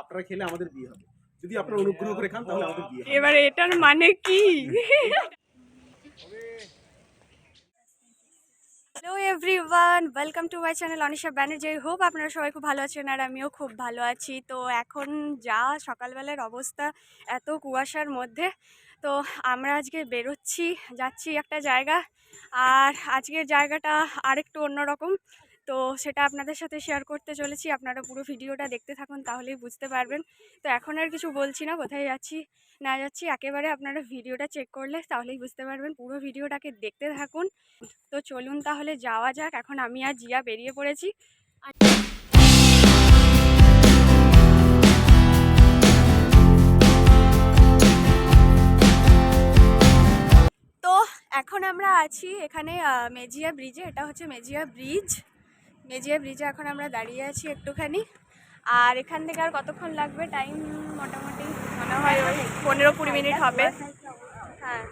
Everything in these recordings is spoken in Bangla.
আপনারা খেলে আমাদের বিয়ে হবে। যদি আপনারা অনুগ্রহ করে খান তাহলে আমাদের বিয়ে হবে। এবার এটার মানে কি? Hello everyone welcome to my channel Anisha Banerjee I hope আপনারা সবাই খুব ভালো আছেন আর আমিও খুব ভালো আছি। তো এখন যা সকালবেলার অবস্থা এত কুয়াশার মধ্যে তো আমরা আজকে বেরোচ্ছি যাচ্ছি একটা জায়গা। আর আজকের জায়গাটা আরেকটু অন্যরকম। তো সেটা আপনাদের সাথে শেয়ার করতে চলেছি। আপনারা পুরো ভিডিওটা দেখতে থাকুন, তাহলেই বুঝতে পারবেন। তো এখন আর কিছু বলছি না, কোথায় যাচ্ছি, না যাচ্ছি, একেবারে আপনারা ভিডিওটা চেক করলে তাহলেই বুঝতে পারবেন। পুরো ভিডিওটাকে দেখতে থাকুন। তো চলুন তাহলে যাওয়া যাক, এখন আমি আর জিয়া বেরিয়ে পড়েছি। এখন আমরা আছি এখানে মেজিয়া ব্রিজে এটা হচ্ছে মেজিয়া ব্রিজ মেজিয়া ব্রিজে এখন আমরা দাঁড়িয়ে আছি একটুখানি। আর এখান থেকে আর কতক্ষণ লাগবে? টাইম মোটামুটি মনে হয় ওই পনেরো কুড়ি মিনিট হবে। হ্যাঁ।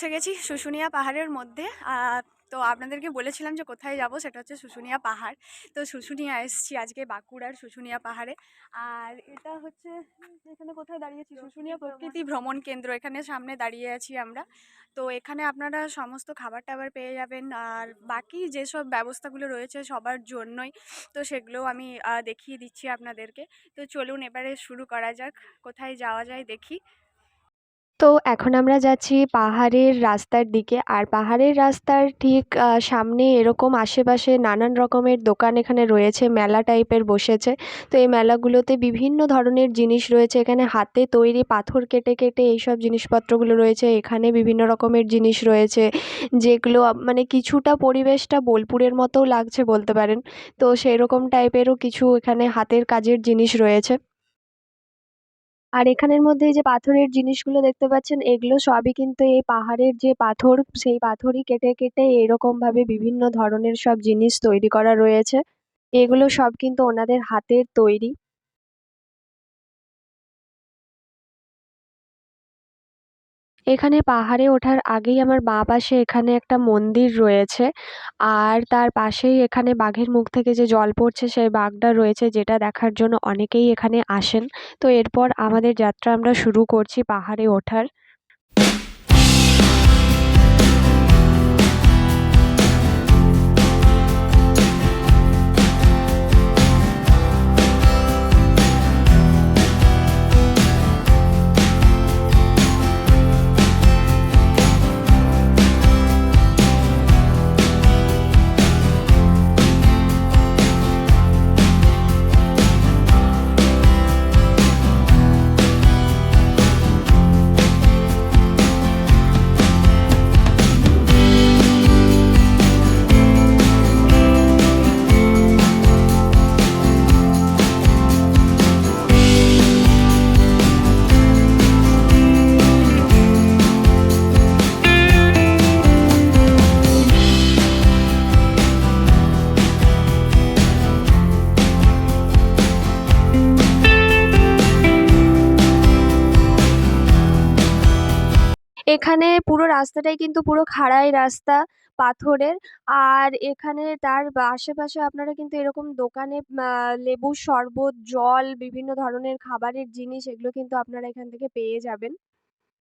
পৌঁছে গেছি শুশুনিয়া পাহাড়ের মধ্যে। তো আপনাদেরকে বলেছিলাম যে কোথায় যাব, সেটা হচ্ছে শুশুনিয়া পাহাড়। তো শুশুনিয়া এসছি আজকে বাঁকুড়ার শুশুনিয়া পাহাড়ে। আর এটা হচ্ছে এখানে কোথায় দাঁড়িয়েছি? শুশুনিয়া প্রকৃতি ভ্রমণ কেন্দ্র। এখানে সামনে দাঁড়িয়ে আছি আমরা। তো এখানে আপনারা সমস্ত খাবার টাবার পেয়ে যাবেন। আর বাকি যেসব ব্যবস্থাগুলো রয়েছে সবার জন্যই, তো সেগুলোও আমি দেখিয়ে দিচ্ছি আপনাদেরকে। তো চলুন এবারে শুরু করা যাক। কোথায় যাওয়া যায় দেখি। তো এখন আমরা যাচ্ছি পাহাড়ের রাস্তার দিকে। আর পাহাড়ের রাস্তার ঠিক সামনে এরকম আশেপাশে নানান রকমের দোকান এখানে রয়েছে, মেলা টাইপের বসেছে। তো এই মেলাগুলোতে বিভিন্ন ধরনের জিনিস রয়েছে। এখানে হাতে তৈরি পাথর কেটে কেটে এইসব জিনিসপত্রগুলো রয়েছে। এখানে বিভিন্ন রকমের জিনিস রয়েছে, যেগুলো মানে কিছুটা পরিবেশটা বোলপুরের মতোও লাগছে বলতে পারেন। তো সেই রকম টাইপেরও কিছু এখানে হাতের কাজের জিনিস রয়েছে। আর এখানের মধ্যে এই যে পাথরের জিনিসগুলো দেখতে পাচ্ছেন, এগুলো সবই কিন্তু এই পাহাড়ের যে পাথর, সেই পাথরই কেটে কেটে এরকম ভাবে বিভিন্ন ধরনের সব জিনিস তৈরি করা রয়েছে। এগুলো সব কিন্তু ওনাদের হাতের তৈরি। এখানে পাহাড়ে ওঠার আগেই আমার বাঁ পাশে এখানে একটা মন্দির রয়েছে। আর তার পাশেই এখানে বাঘের মুখ থেকে যে জল পড়ছে সেই বাঘটা রয়েছে, যেটা দেখার জন্য অনেকেই এখানে আসেন। তো এরপর আমাদের যাত্রা আমরা শুরু করছি পাহাড়ে ওঠার। এখানে পুরো রাস্তাটাই কিন্তু পুরো খাড়াই রাস্তা পাথরের। আর এখানে তার আশেপাশে আপনারা কিন্তু এরকম দোকানে লেবু, শরবত, জল, বিভিন্ন ধরনের খাবারের জিনিস এগুলো কিন্তু আপনারা এখান থেকে পেয়ে যাবেন।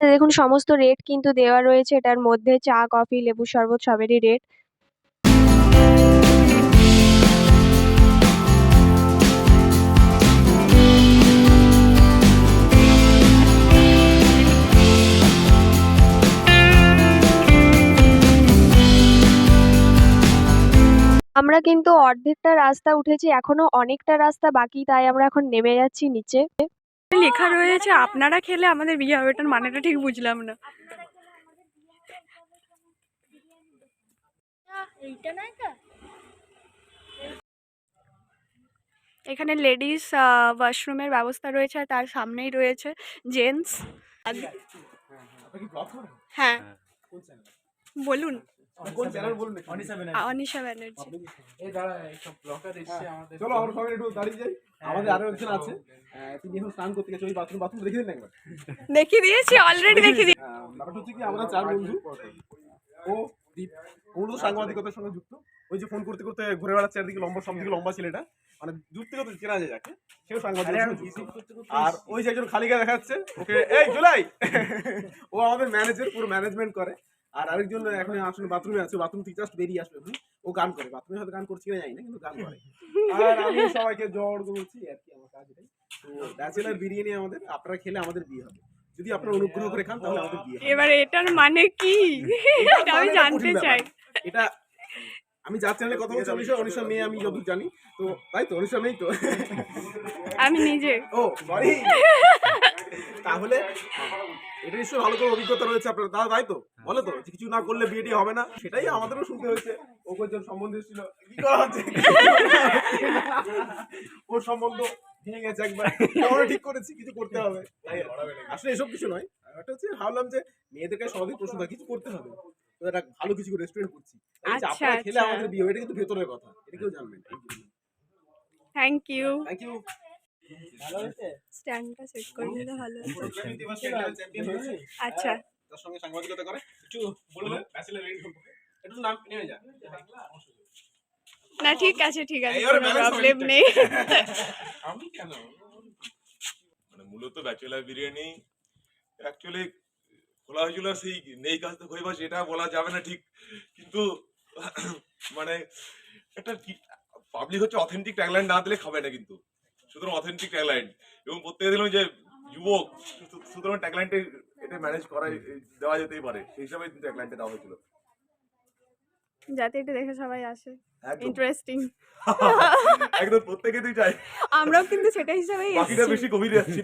দেখুন, সমস্ত রেট কিন্তু দেওয়া রয়েছে। এটার মধ্যে চা, কফি, লেবু, শরবত সবেরই রেট আমরা কিন্তু অর্ধেকটা রাস্তা উঠেছি এখনও অনেকটা রাস্তা বাকি তাই আমরা এখন নেমে যাচ্ছি নিচে। লেখা রয়েছে আপনারা খেলে আমাদের বিয়ে হবে। এটার মানেটা ঠিক বুঝলাম না। এখানে লেডিস ওয়াশরুমের ব্যবস্থা রয়েছে আর তার সামনেই রয়েছে জেন্টস। ব্লগ করেন হ্যাঁ। বলুন। কোন চ্যানেল বলুন একটু। আ- অনিশা ব্যানার্জি চলো আমরা সবাই একটু দাঁড়িয়ে যাই। আমাদের আরও একজন আছে। তিনি এখন স্নান করতে গেছে ওই বাথরুম বাথরুম দেখে দিন একবার। দেখিয়ে দিয়েছি অলরেডি দেখিয়ে দিয়েছি। ব্যাপারটা হচ্ছে কি আমরা চার বন্ধু। ও দীপ ওর তো সাংবাদিকতার সঙ্গে যুক্ত। ওই যে ফোন করতে করতে ঘুরে বেড়াচ্ছে চারদিকে লম্বা সব থেকে লম্বা ছেলেটা। মানে দূর থেকে তো চেনা যায় যাকে। সেও সাংবাদিকতার আর ওই যে একজন খালিকা দেখাচ্ছে ওকে এই জুলাই! ও আমাদের ম্যানেজার পুরো ম্যানেজমেন্ট করে। আর আরেকজন এখন আসলে বাথরুমে আছে বাথরুম থেকে জাস্ট বেরিয়ে আসবে। ও গান করে। বাথরুমে হয়তো গান করছি কিনা জানি না কিন্তু গান করে। আর আমি সবাইকে জড় বলছি আর কি আমার কাজ এটাই। তো ব্যাচেলার বিরিয়ানি আমাদের আপনারা খেলে আমাদের বিয়ে হবে। যদি আপনারা অনুগ্রহ করে খান তাহলে আমাদের বিয়ে হবে। এবার এটার মানে কি? এটা আমি মানে জানতে চাই। এটা আমি যার চ্যানেলে কথা বলছি অনিশা অনিশা মেয়ে আমি যতদূর জানি। তো তাই তো অনিশা নেই তো। আমি নিজে। ও সরি তাহলে এটা নিশ্চয়ই ভালো করে অভিজ্ঞতা রয়েছে আপনার দাদা তাই তো? বলে তো কিছু না করলে বিয়েটি হবে না। সেটাই আমাদেরও শুনতে হয়েছে। ও কোজন সম্বন্ধ ছিল কি করা হচ্ছে? ওর সম্বন্ধ ভেঙে গেছে একবার। আমরা ঠিক করেছি কিছু করতে হবে। আসলে এসব কিছু নয়। একটা হচ্ছে ভাবলাম যে মেয়েদেরকে সহজেই প্রশ্ন থাকে কিছু করতে হবে। তো একটা ভালো কিছু রেস্টুরেন্ট করছি। আচ্ছা, আপনারা খেলে আচ্ছা। আমাদের বিয়ে এটা কিন্তু ভেতরের কথা। এটা কেউ জানবেন থ্যাংক ইউ থ্যাংক ইউ স্ট্যান্ডটা সেট করে দিলে ভালো হতো। চ্যাম্পিয়ন হয়েছে আচ্ছা। তার সঙ্গে সাংবাদিকতা করে। একটু বলবে ব্যাচেলর রেড সম্পর্কে একটু নাম নেমে যা। না ঠিক আছে ঠিক আছে এইবারে কোনো balance প্রবলেম নেই। আমি কেন? মানে মূলত ব্যাচেলার বিরিয়ানি অ্যাকচুয়ালি খোলা হয়েছিল সেই নেই কাজ তো খইবা সেটা বলা যাবে না ঠিক। কিন্তু মানে একটা পাবলিক হচ্ছে অথেন্টিক ট্যাগলাইন না দিলে খাবে না কিন্তু। সুতরাং অথেন্টিক ট্যাগলাইন এবং প্রত্যেকে দিলাম যে যুবক সুতরাং ট্যাগলাইনটা এটা ম্যানেজ করা দেওয়া যেতেই পারে। সেই হিসাবে কিন্তু ট্যাগলাইনটা দেওয়া হয়েছিল। যাতে এটা দেখে সবাই আসে। ইন্টারেস্টিং একদম প্রত্যেকে তুই চাই আমরাও কিন্তু সেটা হিসাবেই বাকিটা বেশি গভীরে যাচ্ছি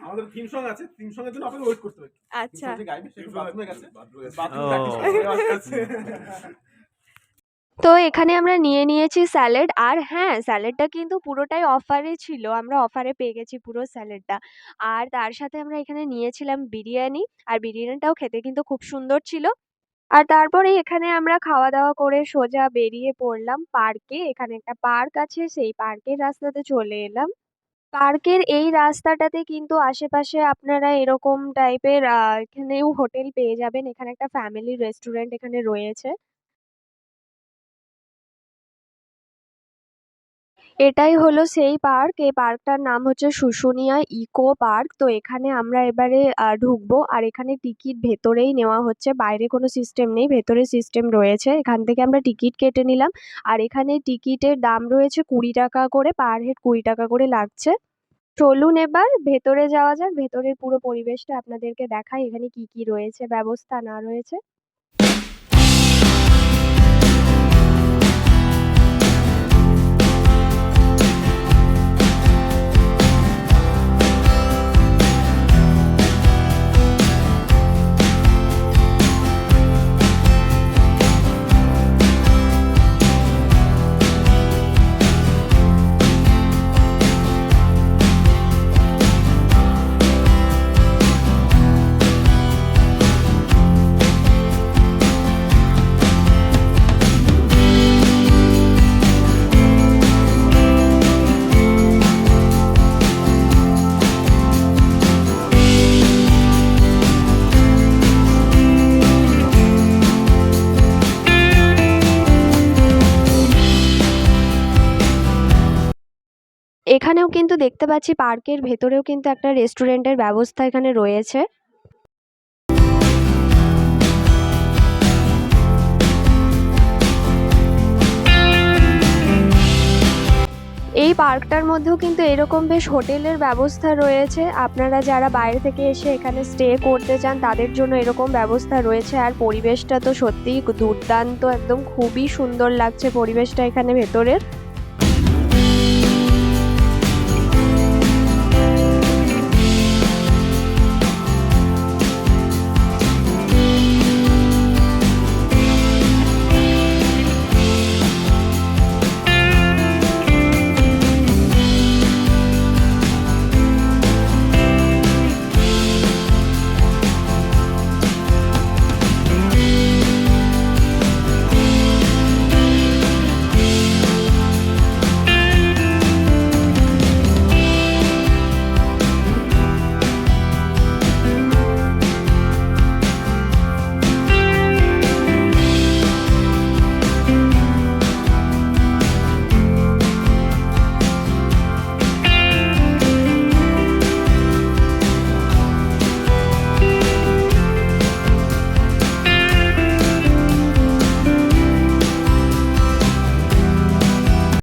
আমাদের থিম সং আছে। থিম সং এর জন্য আপনাকে ওয়েট করতে হবে। আচ্ছা। গাইবে সে বাথরুমে গেছে। বাথরুমে। প্র্যাকটিস তো এখানে আমরা নিয়ে নিয়েছি স্যালাড। আর হ্যাঁ স্যালাডটা কিন্তু পুরোটাই অফারে ছিল। আমরা অফারে পেয়ে গেছি পুরো স্যালাডটা। আর তার সাথে আমরা এখানে নিয়েছিলাম বিরিয়ানি। আর বিরিয়ানিটাও খেতে কিন্তু খুব সুন্দর ছিল। আর তারপরে এখানে আমরা খাওয়া দাওয়া করে সোজা বেরিয়ে পড়লাম পার্কে। এখানে একটা পার্ক আছে, সেই পার্কের রাস্তাতে চলে এলাম। পার্কের এই রাস্তাটাতে কিন্তু আশেপাশে আপনারা এরকম টাইপের এখানেও হোটেল পেয়ে যাবেন। এখানে একটা ফ্যামিলি রেস্টুরেন্ট এখানে রয়েছে। এটাই হলো সেই পার্ক। এই পার্কটার নাম হচ্ছে শুশুনিয়া ইকো পার্ক। তো এখানে আমরা এবারে ঢুকবো। আর এখানে টিকিট ভেতরেই নেওয়া হচ্ছে। বাইরে কোনো সিস্টেম নেই, ভেতরে সিস্টেম রয়েছে। এখান থেকে আমরা টিকিট কেটে নিলাম। আর এখানে টিকিটের দাম রয়েছে কুড়ি টাকা করে, পার হেড কুড়ি টাকা করে লাগছে। চলুন এবার, ভেতরে যাওয়া যাক। ভেতরের পুরো পরিবেশটা আপনাদেরকে দেখাই। এখানে কি কি রয়েছে, ব্যবস্থা না রয়েছে। কিন্তু দেখতে পাচ্ছি পার্কের ভেতরেও কিন্তু একটা রেস্টুরেন্টের ব্যবস্থা এখানে রয়েছে। এই পার্কটার মধ্যেও কিন্তু এরকম বেশ হোটেলের ব্যবস্থা রয়েছে। আপনারা যারা বাইরে থেকে এসে এখানে স্টে করতে চান, তাদের জন্য এরকম ব্যবস্থা রয়েছে। আর পরিবেশটা তো সত্যিই দুর্দান্ত, একদম খুবই সুন্দর লাগছে পরিবেশটা এখানে ভেতরের।